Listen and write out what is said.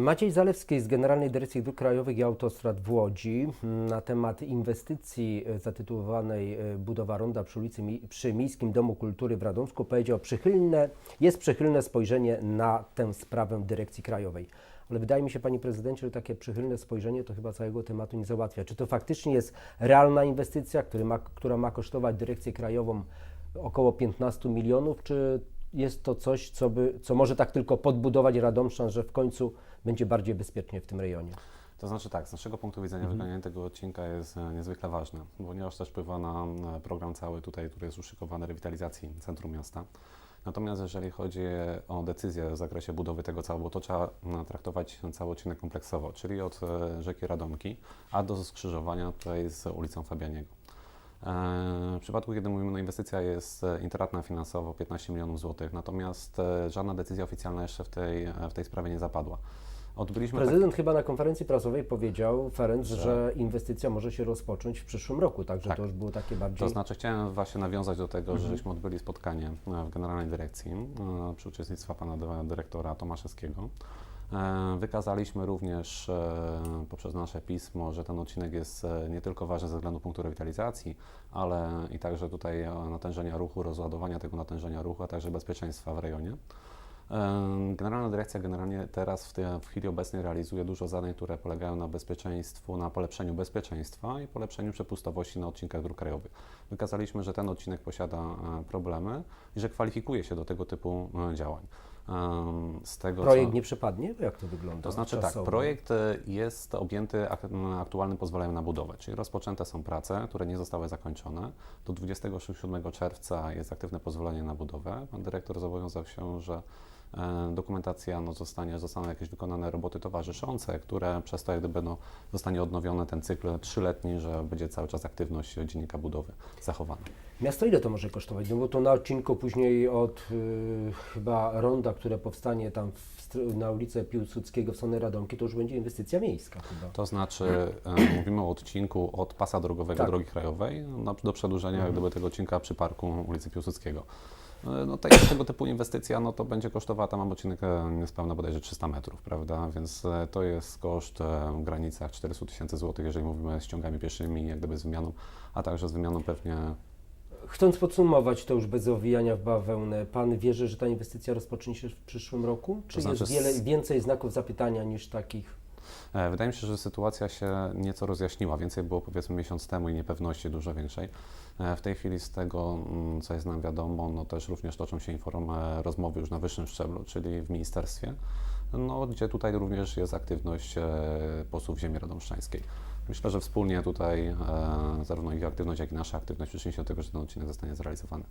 Maciej Zalewski z Generalnej Dyrekcji Dróg Krajowych i Autostrad w Łodzi na temat inwestycji e, zatytułowanej e, Budowa Ronda przy, ulicy, przy Miejskim Domu Kultury w Radomsku powiedział, przychylne, jest przychylne spojrzenie na tę sprawę Dyrekcji Krajowej. Ale wydaje mi się, Panie Prezydencie, że takie przychylne spojrzenie to chyba całego tematu nie załatwia. Czy to faktycznie jest realna inwestycja, ma, która ma kosztować Dyrekcję Krajową około 15 milionów, czy jest to coś, co, by, co może tak tylko podbudować Radomszczan, że w końcu będzie bardziej bezpiecznie w tym rejonie? To znaczy tak, z naszego punktu widzenia Mhm. wykonanie tego odcinka jest e, niezwykle ważne, ponieważ też wpływa na program cały tutaj, który jest uszykowany rewitalizacji centrum miasta. Natomiast jeżeli chodzi o decyzję w zakresie budowy tego całego, to trzeba e, traktować ten cały odcinek kompleksowo, czyli od e, rzeki Radomki, a do skrzyżowania tutaj z ulicą Fabianiego. E, W przypadku, kiedy mówimy, no inwestycja jest e, intratna finansowo 15 milionów złotych, natomiast e, żadna decyzja oficjalna jeszcze w tej, w tej sprawie nie zapadła. Odbyliśmy tak- Prezydent chyba na konferencji prasowej powiedział, Ferenc, że, Że- inwestycja może się rozpocząć w przyszłym roku, także Tak. to już było takie bardziej... To znaczy chciałem właśnie nawiązać do tego, Mhm. że żeśmy odbyli spotkanie w Generalnej Dyrekcji przy uczestnictwie pana dy- dyrektora Tomaszewskiego. E, Wykazaliśmy również e, poprzez nasze pismo, że ten odcinek jest e, nie tylko ważny ze względu punktu rewitalizacji, ale i także tutaj natężenia ruchu, rozładowania tego natężenia ruchu, a także bezpieczeństwa w rejonie. Generalna Dyrekcja generalnie teraz w, tej, w chwili obecnej realizuje dużo zadań, które polegają na bezpieczeństwu, na polepszeniu bezpieczeństwa i polepszeniu przepustowości na odcinkach dróg krajowych. Wykazaliśmy, że ten odcinek posiada problemy i że kwalifikuje się do tego typu działań. Z tego, Projekt co... nie przepadnie? Jak to wygląda? To znaczy tak, czasowo? projekt e, jest objęty aktualnym pozwoleniem na budowę, czyli rozpoczęte są prace, które nie zostały zakończone. Do 27 czerwca jest aktywne pozwolenie na budowę. Pan dyrektor zobowiązał się, że e, dokumentacja no, zostanie, zostaną jakieś wykonane roboty towarzyszące, które przez to jak gdyby no, zostanie odnowiony ten cykl trzyletni, że będzie cały czas aktywność dziennika budowy zachowana. Miasto ile to może kosztować? No bo to na odcinku później od y, chyba ronda, które powstanie tam w, na ulicę Piłsudskiego w stronę Radomki, to już będzie inwestycja miejska chyba. To znaczy, e, mówimy o odcinku od pasa drogowego Tak. drogi krajowej no, do przedłużenia jak gdyby, tego odcinka przy parku ulicy Piłsudskiego. E, No, te, tego typu inwestycja no, to będzie kosztowała tam odcinek e, niespełna bodajże 300 metrów, prawda? Więc to jest koszt w granicach 400 tysięcy złotych, jeżeli mówimy z ściągami pieszymi, jak gdyby z wymianą, a także z wymianą pewnie Chcąc podsumować to już bez owijania w bawełnę, Pan wierzy, że ta inwestycja rozpocznie się w przyszłym roku? Czy znaczy jest wiele, więcej znaków zapytania niż takich? E, Wydaje mi się, że sytuacja się nieco rozjaśniła. Więcej było powiedzmy miesiąc temu i niepewności dużo większej. E, W tej chwili z tego, mm, co jest nam wiadomo, no też również toczą się inform- e, rozmowy już na wyższym szczeblu, czyli w ministerstwie, no, gdzie tutaj również jest aktywność posłów ziemi radomszczańskiej. Myślę, że wspólnie tutaj e, zarówno ich aktywność, jak i nasza aktywność przyczyni się do tego, że ten odcinek zostanie zrealizowany.